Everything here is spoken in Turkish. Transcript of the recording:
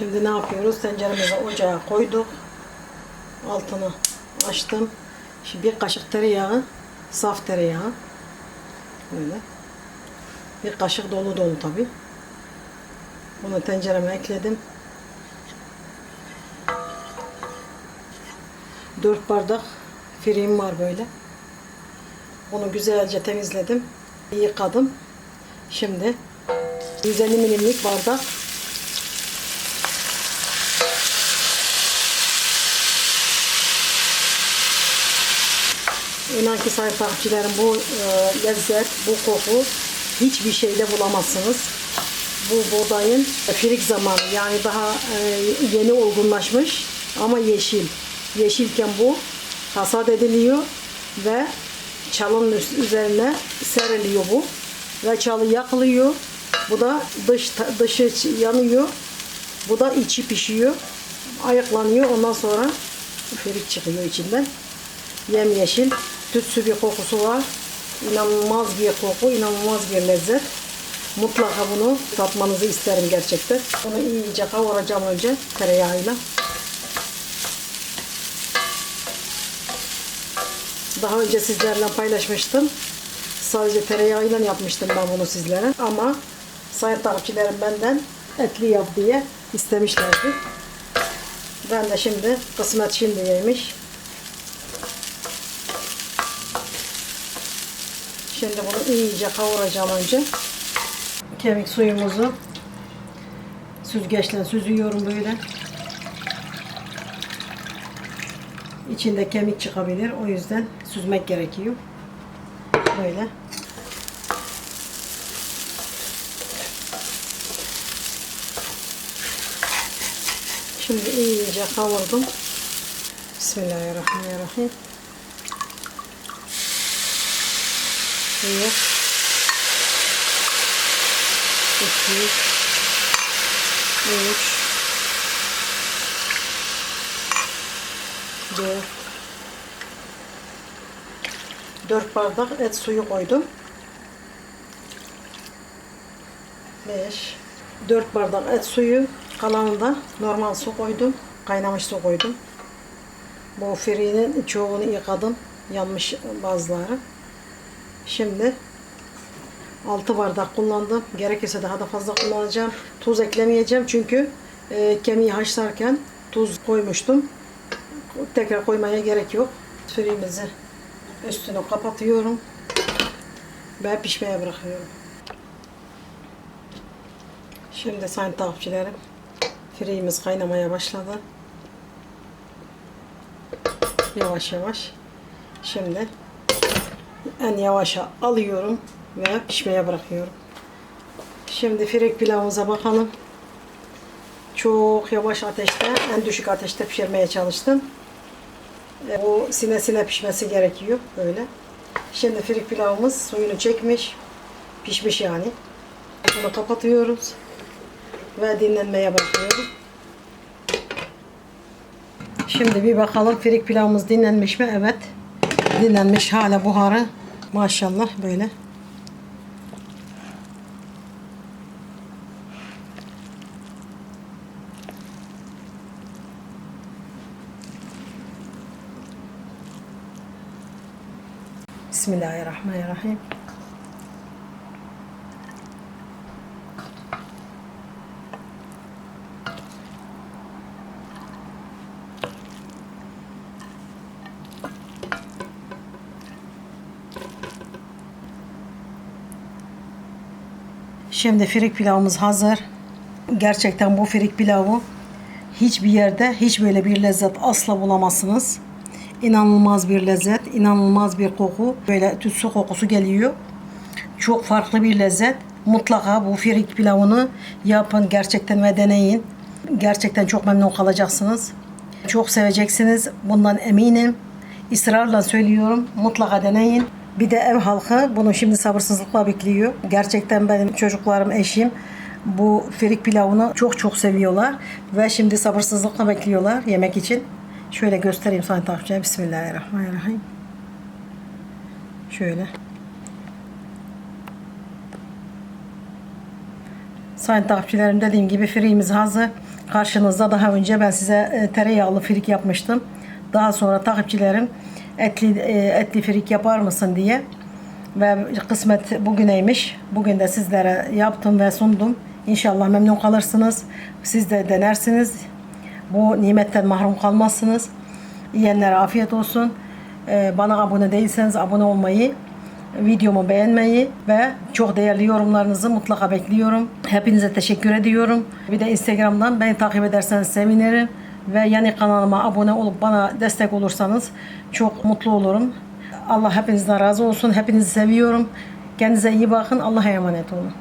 Şimdi ne yapıyoruz? Tenceremizi ocağa koyduk. Altını açtım. Şimdi bir kaşık tereyağı, saf tereyağı. Böyle. Bir kaşık dolu dolu tabi. Bunu tencereme ekledim. 4 bardak friğim var böyle. Bunu güzelce temizledim. Yıkadım. Şimdi 150 milimlik bardak İnan ki sayın takipçilerim bu e, lezzet, bu koku hiçbir şeyde bulamazsınız. Bu buğdayın firik zamanı yani daha e, yeni olgunlaşmış ama yeşil. Yeşilken bu hasat ediliyor ve çalının üzerine seriliyor bu. Ve çalı yakılıyor. Bu da dış dışı yanıyor. Bu da içi pişiyor. Ayıklanıyor. Ondan sonra firik çıkıyor içinden yemyeşil, tütsü bir kokusu var. İnanılmaz bir koku, inanılmaz bir lezzet. Mutlaka bunu tatmanızı isterim gerçekten. Bunu iyice kavuracağım önce tereyağıyla. Daha önce sizlerle paylaşmıştım. Sadece tereyağıyla yapmıştım ben bunu sizlere. Ama sayın takipçilerim benden etli yap diye istemişlerdi. Ben de şimdi kısmet şimdiymiş. Şimdi bunu iyice kavuracağım önce. Kemik suyumuzu süzgeçle süzüyorum böyle. İçinde kemik çıkabilir. O yüzden süzmek gerekiyor. Böyle. Şimdi iyice kavurdum. Bismillahirrahmanirrahim. Bir. İki. Üç. Dört. Dört bardak et suyu koydum. Beş. Dört bardak et suyu. Kalanını da normal su koydum. Kaynamış su koydum. Bu friğinin çoğunu yıkadım. Yanmış bazıları. Şimdi 6 bardak kullandım. Gerekirse daha da fazla kullanacağım. Tuz eklemeyeceğim çünkü e, kemiği haşlarken tuz koymuştum. Tekrar koymaya gerek yok. Friğimizi üstünü kapatıyorum ve pişmeye bırakıyorum. Şimdi sayın takipçilerim friğimiz kaynamaya başladı. Yavaş yavaş. Şimdi en yavaşa alıyorum ve pişmeye bırakıyorum. Şimdi firik pilavımıza bakalım. Çok yavaş ateşte, en düşük ateşte pişirmeye çalıştım. E, Bu sine sine pişmesi gerekiyor böyle. Şimdi firik pilavımız suyunu çekmiş, pişmiş yani. Bunu kapatıyoruz ve dinlenmeye bırakıyorum. Şimdi bir bakalım firik pilavımız dinlenmiş mi? Evet. Dinlenmiş hala buharı. Maşallah böyle. Bismillahirrahmanirrahim. Şimdi firik pilavımız hazır. Gerçekten bu firik pilavı hiçbir yerde hiç böyle bir lezzet asla bulamazsınız. İnanılmaz bir lezzet, inanılmaz bir koku. Böyle tütsü kokusu geliyor. Çok farklı bir lezzet. Mutlaka bu firik pilavını yapın gerçekten ve deneyin. Gerçekten çok memnun kalacaksınız. Çok seveceksiniz. Bundan eminim. İsrarla söylüyorum. Mutlaka deneyin. Bir de ev halkı bunu şimdi sabırsızlıkla bekliyor. Gerçekten benim çocuklarım, eşim bu firik pilavını çok çok seviyorlar. Ve şimdi sabırsızlıkla bekliyorlar yemek için. Şöyle göstereyim sana takipçiye. Bismillahirrahmanirrahim. Şöyle. Sayın takipçilerim dediğim gibi friğimiz hazır. Karşınızda daha önce ben size e, tereyağlı frik yapmıştım. Daha sonra takipçilerim etli e, etli frik yapar mısın diye ve kısmet bugüneymiş. Bugün de sizlere yaptım ve sundum. İnşallah memnun kalırsınız. Siz de denersiniz. Bu nimetten mahrum kalmazsınız. Yiyenlere afiyet olsun. Ee, Bana abone değilseniz abone olmayı, videomu beğenmeyi ve çok değerli yorumlarınızı mutlaka bekliyorum. Hepinize teşekkür ediyorum. Bir de Instagram'dan beni takip ederseniz sevinirim. Ve yani kanalıma abone olup bana destek olursanız çok mutlu olurum. Allah hepinizden razı olsun. Hepinizi seviyorum. Kendinize iyi bakın. Allah'a emanet olun.